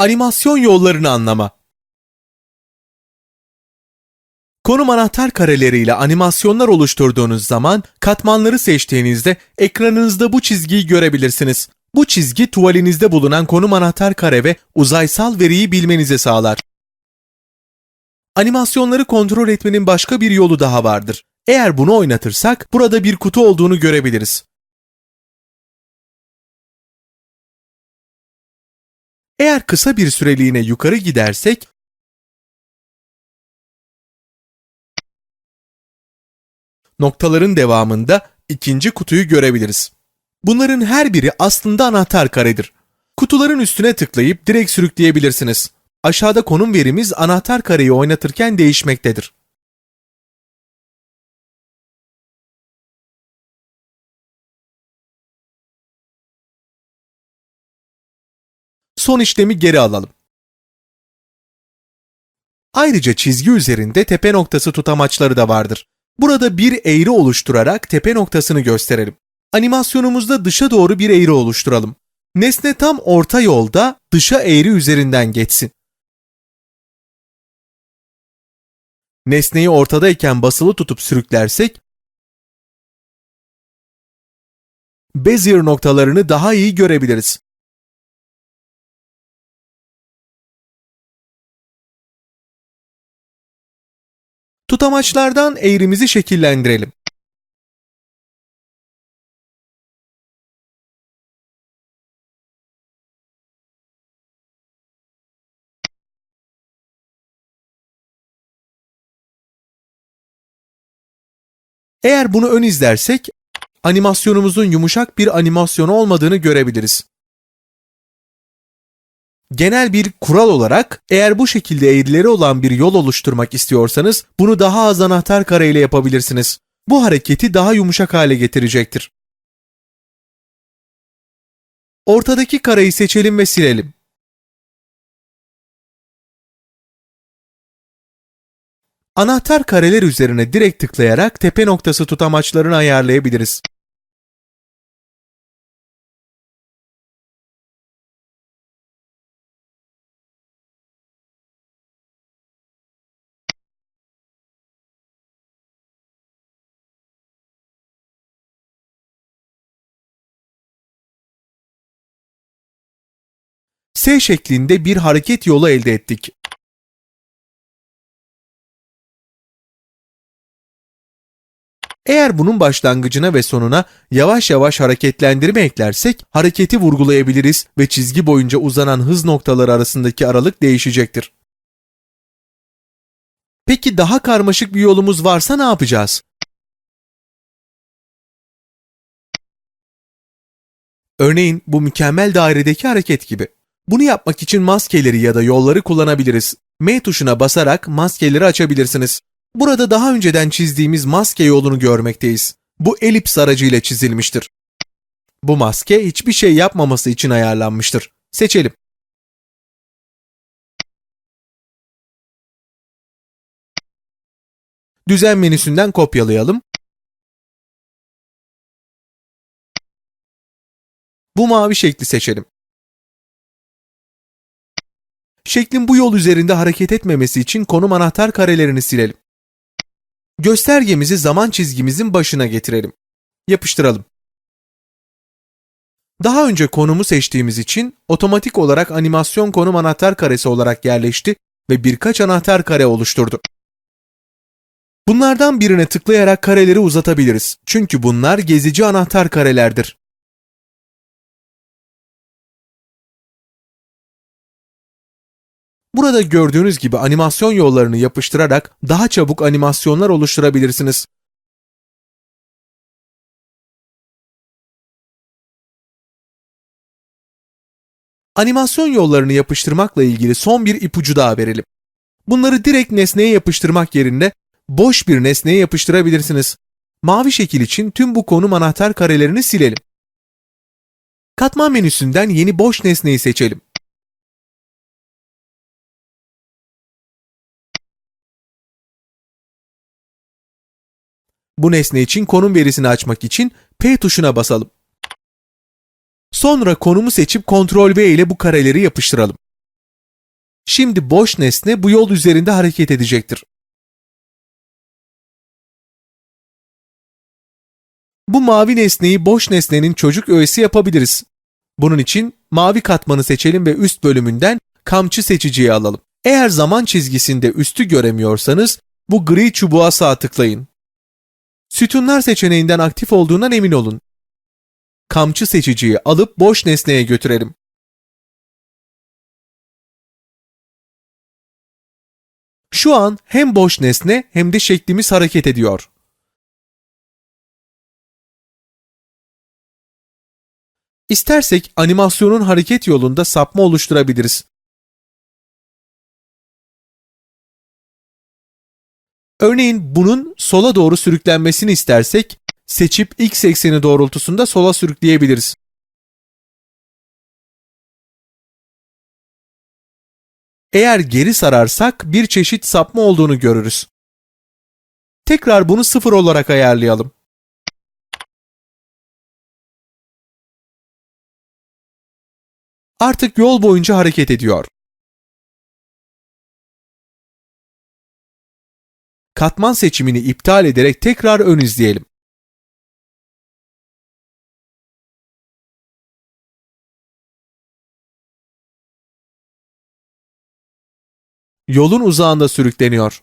Animasyon yollarını anlama. Konum anahtar kareleriyle animasyonlar oluşturduğunuz zaman katmanları seçtiğinizde ekranınızda bu çizgiyi görebilirsiniz. Bu çizgi tuvalinizde bulunan konum anahtar kare ve uzaysal veriyi bilmenizi sağlar. Animasyonları kontrol etmenin başka bir yolu daha vardır. Eğer bunu oynatırsak burada bir kutu olduğunu görebiliriz. Eğer kısa bir süreliğine yukarı gidersek noktaların devamında ikinci kutuyu görebiliriz. Bunların her biri aslında anahtar karedir. Kutuların üstüne tıklayıp direkt sürükleyebilirsiniz. Aşağıda konum verimiz anahtar kareyi oynatırken değişmektedir. Son işlemi geri alalım. Ayrıca çizgi üzerinde tepe noktası tutamaçları da vardır. Burada bir eğri oluşturarak tepe noktasını gösterelim. Animasyonumuzda dışa doğru bir eğri oluşturalım. Nesne tam orta yolda dışa eğri üzerinden geçsin. Nesneyi ortadayken basılı tutup sürüklersek Bezier noktalarını daha iyi görebiliriz. Tutamaçlardan eğrimizi şekillendirelim. Eğer bunu ön izlersek animasyonumuzun yumuşak bir animasyonu olmadığını görebiliriz. Genel bir kural olarak eğer bu şekilde eğrileri olan bir yol oluşturmak istiyorsanız bunu daha az anahtar kareyle yapabilirsiniz. Bu hareketi daha yumuşak hale getirecektir. Ortadaki kareyi seçelim ve silelim. Anahtar kareler üzerine direkt tıklayarak tepe noktası tutamaçlarını ayarlayabiliriz. S şeklinde bir hareket yolu elde ettik. Eğer bunun başlangıcına ve sonuna yavaş yavaş hareketlendirme eklersek hareketi vurgulayabiliriz ve çizgi boyunca uzanan hız noktaları arasındaki aralık değişecektir. Peki daha karmaşık bir yolumuz varsa ne yapacağız? Örneğin bu mükemmel dairedeki hareket gibi. Bunu yapmak için maskeleri ya da yolları kullanabiliriz. M tuşuna basarak maskeleri açabilirsiniz. Burada daha önceden çizdiğimiz maske yolunu görmekteyiz. Bu elips aracıyla çizilmiştir. Bu maske hiçbir şey yapmaması için ayarlanmıştır. Seçelim. Düzen menüsünden kopyalayalım. Bu mavi şekli seçelim. Şeklin bu yol üzerinde hareket etmemesi için konum anahtar karelerini silelim. Göstergemizi zaman çizgimizin başına getirelim. Yapıştıralım. Daha önce konumu seçtiğimiz için otomatik olarak animasyon konum anahtar karesi olarak yerleşti ve birkaç anahtar kare oluşturdu. Bunlardan birine tıklayarak kareleri uzatabiliriz. Çünkü bunlar gezici anahtar karelerdir. Burada gördüğünüz gibi animasyon yollarını yapıştırarak daha çabuk animasyonlar oluşturabilirsiniz. Animasyon yollarını yapıştırmakla ilgili son bir ipucu daha verelim. Bunları direkt nesneye yapıştırmak yerine boş bir nesneye yapıştırabilirsiniz. Mavi şekil için tüm bu konum anahtar karelerini silelim. Katman menüsünden yeni boş nesneyi seçelim. Bu nesne için konum verisini açmak için P tuşuna basalım. Sonra konumu seçip Ctrl V ile bu kareleri yapıştıralım. Şimdi boş nesne bu yol üzerinde hareket edecektir. Bu mavi nesneyi boş nesnenin çocuk öğesi yapabiliriz. Bunun için mavi katmanı seçelim ve üst bölümünden kamçı seçiciyi alalım. Eğer zaman çizgisinde üstü göremiyorsanız bu gri çubuğa sağ tıklayın. Sütunlar seçeneğinden aktif olduğundan emin olun. Kamçı seçiciyi alıp boş nesneye götürelim. Şu an hem boş nesne hem de şeklimiz hareket ediyor. İstersek animasyonun hareket yolunda sapma oluşturabiliriz. Örneğin bunun sola doğru sürüklenmesini istersek seçip x ekseni doğrultusunda sola sürükleyebiliriz. Eğer geri sararsak bir çeşit sapma olduğunu görürüz. Tekrar bunu sıfır olarak ayarlayalım. Artık yol boyunca hareket ediyor. Katman seçimini iptal ederek tekrar ön izleyelim. Yolun uzağında sürükleniyor.